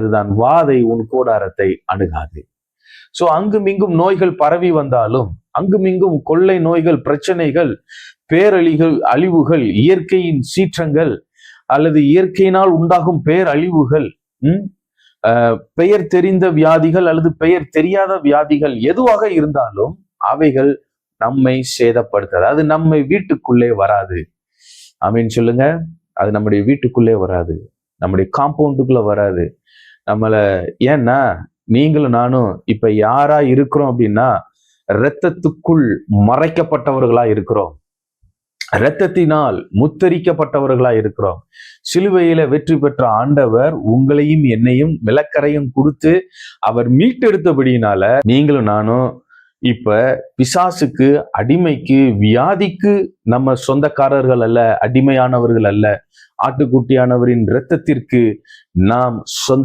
அதுதான். வாதை உன் கூடாரத்தை அணுகாது. சோ அங்குமிங்கும் நோய்கள் பரவி வந்தாலும் அங்குமிங்கும் கொள்ளை நோய்கள் பிரச்சனைகள் பேரழிகள் அழிவுகள் இயற்கையின் சீற்றங்கள் அல்லது இயற்கையினால் உண்டாகும் பேரழிவுகள் உம் பெயர் தெரிந்த வியாதிகள் அல்லது பெயர் தெரியாத வியாதிகள் எதுவாக இருந்தாலும் அவைகள் நம்மை சேதப்படுத்தாது. அது நம்மை வீட்டுக்குள்ளே வராது. ஆமீன் சொல்லுங்க. அது நம்முடைய வீட்டுக்குள்ளே வராது. நம்முடைய காம்பவுண்டுக்குள்ள வராது. நம்மளை ஏன்னா நீங்களும் நானும் இப்ப யாரா இருக்கிறோம் அப்படின்னா இரத்தத்துக்குள் மறைக்கப்பட்டவர்களா இருக்கிறோம். இரத்தத்தினால் முத்தரிக்கப்பட்டவர்களா இருக்கிறோம். சிலுவையில வெற்றி பெற்ற ஆண்டவர் உங்களையும் என்னையும் விளக்கரையும் கொடுத்து அவர் மீட்டெடுத்தபடியினால நீங்களும் நானும் இப்ப பிசாசுக்கு அடிமைக்கு வியாதிக்கு நம்ம சொந்தக்காரர்கள் அல்ல அடிமையானவர்கள் அல்ல ஆட்டுக்குட்டியானவரின் இரத்தத்திற்கு நாம் சொந்த